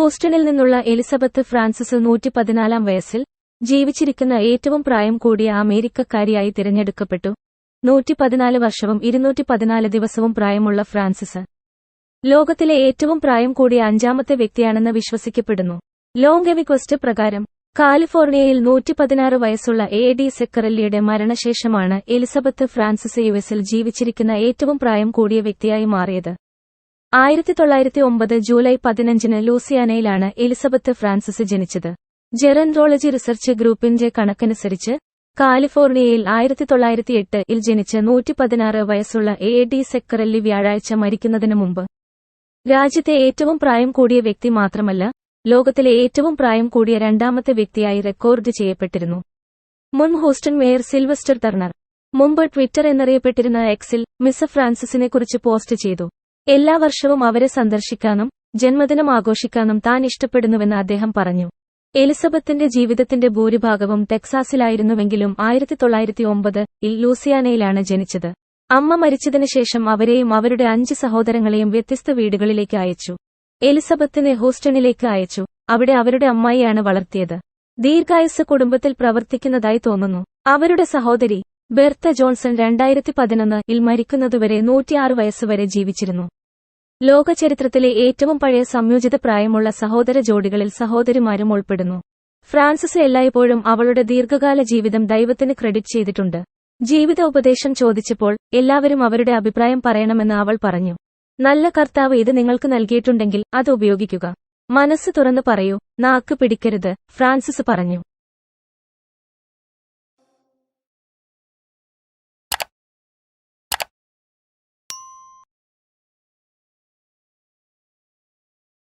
ഹൂസ്റ്റണിൽ നിന്നുള്ള Elizabeth Francis നൂറ്റി പതിനാലാം വയസ്സിൽ ജീവിച്ചിരിക്കുന്ന ഏറ്റവും പ്രായം കൂടിയ അമേരിക്കക്കാരിയായി തിരഞ്ഞെടുക്കപ്പെട്ടു. നൂറ്റി പതിനാല് വർഷവും ഇരുന്നൂറ്റി പതിനാല് ദിവസവും പ്രായമുള്ള ഫ്രാൻസിസ് ലോകത്തിലെ ഏറ്റവും പ്രായം കൂടിയ അഞ്ചാമത്തെ വ്യക്തിയാണെന്ന് വിശ്വസിക്കപ്പെടുന്നു. ലോങ്കെവിക്വസ്റ്റ് പ്രകാരം കാലിഫോർണിയയിൽ നൂറ്റി പതിനാറ് വയസ്സുള്ള എ. ഡി. സെക്കറല്ലിയുടെ മരണശേഷമാണ് എലിസബത്ത് ഫ്രാൻസിസ് യുഎസിൽ ജീവിച്ചിരിക്കുന്ന ഏറ്റവും പ്രായം കൂടിയ വ്യക്തിയായി മാറിയത്. ആയിരത്തി തൊള്ളായിരത്തി ഒമ്പത് ജൂലൈ പതിനഞ്ചിന് ലൂസിയാനയിലാണ് എലിസബത്ത് ഫ്രാൻസിസ് ജനിച്ചത്. ജെറൻറോളജി റിസർച്ച് ഗ്രൂപ്പിന്റെ കണക്കനുസരിച്ച് കാലിഫോർണിയയിൽ ആയിരത്തി തൊള്ളായിരത്തി എട്ട് ഇൽ ജനിച്ച നൂറ്റി പതിനാറ് വയസ്സുള്ള എ. ഡി. സെക്കറല്ലി വ്യാഴാഴ്ച മരിക്കുന്നതിനു മുമ്പ്. രാജ്യത്തെ ഏറ്റവും പ്രായം കൂടിയ വ്യക്തി മാത്രമല്ല ലോകത്തിലെ ഏറ്റവും പ്രായം കൂടിയ രണ്ടാമത്തെ വ്യക്തിയായി റെക്കോർഡ് ചെയ്യപ്പെട്ടിരുന്നു. മുൻ ഹൂസ്റ്റൺ മേയർ സിൽവസ്റ്റർ ടർണർ. മുമ്പ് ട്വിറ്റർ എന്നറിയപ്പെട്ടിരുന്ന എക്സിൽ മിസ് ഫ്രാൻസിസിനെക്കുറിച്ച് പോസ്റ്റ് ചെയ്തു. എല്ലാ വർഷവും അവരെ സന്ദർശിക്കാനും ജന്മദിനം ആഘോഷിക്കാനും താൻ ഇഷ്ടപ്പെടുന്നുവെന്ന് അദ്ദേഹം പറഞ്ഞു. എലിസബത്തിന്റെ ജീവിതത്തിന്റെ ഭൂരിഭാഗവും ടെക്സാസിലായിരുന്നുവെങ്കിലും ആയിരത്തി തൊള്ളായിരത്തി ഒമ്പത് ഇൽ ലൂസിയാനയിലാണ് ജനിച്ചത്. അമ്മ മരിച്ചതിനു ശേഷം അവരെയും അവരുടെ അഞ്ച് സഹോദരങ്ങളെയും വ്യത്യസ്ത വീടുകളിലേക്ക് അയച്ചു. എലിസബത്തിനെ ഹൂസ്റ്റണിലേക്ക് അയച്ചു. അവിടെ അവരുടെ അമ്മായിയാണ് വളർത്തിയത്. ദീർഘായുസ് കുടുംബത്തിൽ പ്രവർത്തിക്കുന്നതായി തോന്നുന്നു. അവരുടെ സഹോദരി ബെർത്ത ജോൺസൺ രണ്ടായിരത്തി പതിനൊന്ന് ഇൽ മരിക്കുന്നതുവരെ നൂറ്റിയാറ് വയസ്സുവരെ ജീവിച്ചിരുന്നു. ലോകചരിത്രത്തിലെ ഏറ്റവും പഴയ സംയോജിത പ്രായമുള്ള സഹോദര ജോഡികളിൽ സഹോദരിമാരും ഉൾപ്പെടുന്നു. ഫ്രാൻസിസ് എല്ലായ്പ്പോഴും അവളുടെ ദീർഘകാല ജീവിതം ദൈവത്തിന് ക്രെഡിറ്റ് ചെയ്തിട്ടുണ്ട്. ജീവിത ഉപദേശം ചോദിച്ചപ്പോൾ എല്ലാവരും അവരുടെ അഭിപ്രായം പറയണമെന്ന് അവൾ പറഞ്ഞു. നല്ല കർത്താവ് ഇത് നിങ്ങൾക്ക് നൽകിയിട്ടുണ്ടെങ്കിൽ അത് ഉപയോഗിക്കുക. മനസ്സ് തുറന്നു പറയൂ. നാക്ക് പിടിക്കരുത് ഫ്രാൻസിസ് പറഞ്ഞു.